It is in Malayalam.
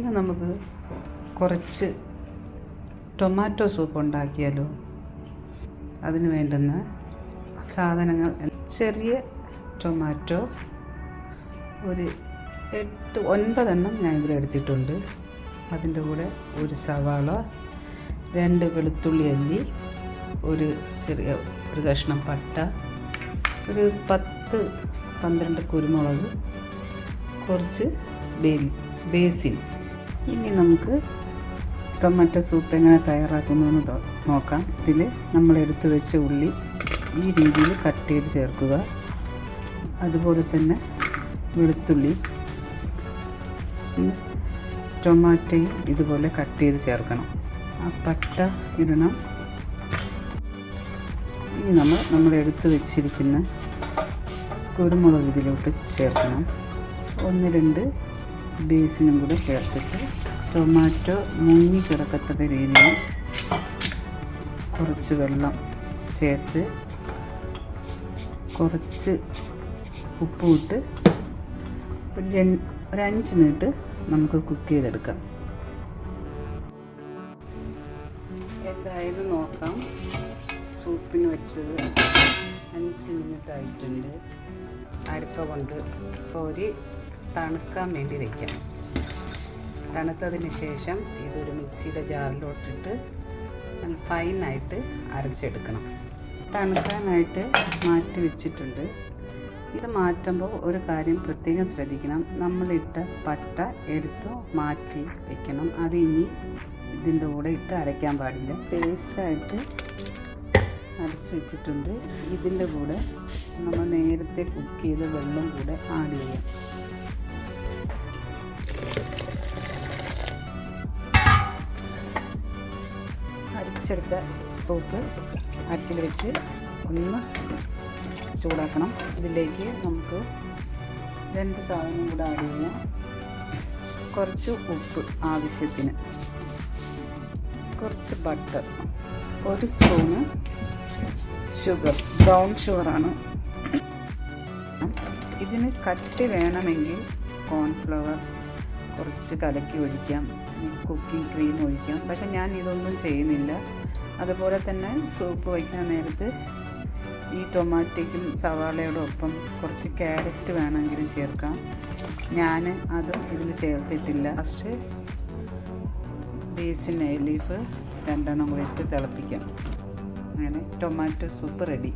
ഇന്ന് നമുക്ക് കുറച്ച് ടൊമാറ്റോ സൂപ്പ് ഉണ്ടാക്കിയാലോ? അതിന് വേണ്ടുന്ന സാധനങ്ങൾ ചെറിയ ടൊമാറ്റോ ഒരു എട്ട് ഒൻപതെണ്ണം ഞാൻ ഇവിടെ എടുത്തിട്ടുണ്ട്. അതിന്റെ കൂടെ ഒരു സവാള രണ്ട് വെളുത്തുള്ളി അല്ലി ഒരു ചെറിയ ഒരു കഷ്ണം പട്ട ഒരു പത്ത് പന്ത്രണ്ട് കുരുമുളക് കുറച്ച് ബേ ബേസിൻ. ഇനി നമുക്ക് ടൊമാറ്റോ സൂപ്പ് എങ്ങനെ തയ്യാറാക്കുന്നതെന്ന് നോക്കാം. ഇതിൽ നമ്മൾ എടുത്തു വെച്ച ഉള്ളി ഈ രീതിയിൽ കട്ട് ചെയ്ത് ചേർക്കുക. അതുപോലെ തന്നെ വെളുത്തുള്ളി ടൊമാറ്റയും ഇതുപോലെ കട്ട് ചെയ്ത് ചേർക്കണം. ആ പട്ട ഇടണം. ഇനി നമ്മൾ നമ്മൾ എടുത്തു വെച്ചിരിക്കുന്ന കുരുമുളക് ഇതിലോട്ട് ചേർക്കണം. ഒന്ന് രണ്ട് ബേസിനും കൂടെ ചേർത്തിട്ട് ടൊമാറ്റോ മുങ്ങി കിടക്കത്തക്ക രീതിയിൽ കുറച്ച് വെള്ളം ചേർത്ത് കുറച്ച് ഉപ്പ് ഇട്ട് ഒരു ഒരു അഞ്ച് മിനിറ്റ് നമുക്ക് കുക്ക് ചെയ്തെടുക്കാം. എന്തായാലും നോക്കാം. സൂപ്പിന് വെച്ചത് അഞ്ച് മിനിറ്റ് ആയിട്ടുണ്ട്. അരപ്പ കൊണ്ട് കോരി തണുക്കാൻ വേണ്ടി വയ്ക്കാം തണുത്തതിന് ശേഷം ഇതൊരു മിക്സിയുടെ ജാറിലോട്ടിട്ട് ഫൈനായിട്ട് അരച്ചെടുക്കണം. തണുക്കാനായിട്ട് മാറ്റി വെച്ചിട്ടുണ്ട്. ഇത് മാറ്റുമ്പോൾ ഒരു കാര്യം പ്രത്യേകം ശ്രദ്ധിക്കണം. നമ്മളിട്ട പട്ട എടുത്തു മാറ്റി വെക്കണം. അത് ഇനി ഇതിന്റെ കൂടെ ഇട്ട് അരയ്ക്കാൻ പാടില്ല. പേസ്റ്റായിട്ട് അരച്ച് വെച്ചിട്ടുണ്ട്. ഇതിന്റെ കൂടെ നമ്മൾ നേരത്തെ കുക്ക് ചെയ്ത വെള്ളം കൂടെ ആഡ് ചെയ്യാം. അരച്ചെടുത്ത സോപ്പ് അടുപ്പിൽ വെച്ച് ഒന്ന് ചൂടാക്കണം. ഇതിലേക്ക് നമുക്ക് രണ്ട് സാധനം കൂടെ ആഡ് ചെയ്യാം. കുറച്ച് ഉപ്പ് ആവശ്യത്തിന്. കുറച്ച് ബട്ടർ ഒരു സ്പൂണ് ഷുഗർ ബ്രൗൺ ഷുഗറാണ് ഇതിന് കട്ടി വേണമെങ്കിൽ കോൺഫ്ലവർ കുറച്ച് കലക്കി ഒഴിക്കാം. കുക്കിംഗ് ക്രീം ഒഴിക്കാം. പക്ഷെ ഞാൻ ഇതൊന്നും ചെയ്യുന്നില്ല. അതുപോലെ തന്നെ സൂപ്പ് വയ്ക്കുന്ന നേരത്ത് ഈ ടൊമാറ്റോയ്ക്കും ഒപ്പം കുറച്ച് ക്യാരറ്റ് വേണമെങ്കിലും ചേർക്കാം. ഞാൻ അതും ഇതിൽ ചേർത്തിട്ടില്ല. ഫസ്റ്റ് ബേസിൻ ലീഫ് രണ്ടെണ്ണം കൂടി ഇട്ട് തിളപ്പിക്കാം. അങ്ങനെ ടൊമാറ്റോ സൂപ്പ് റെഡി.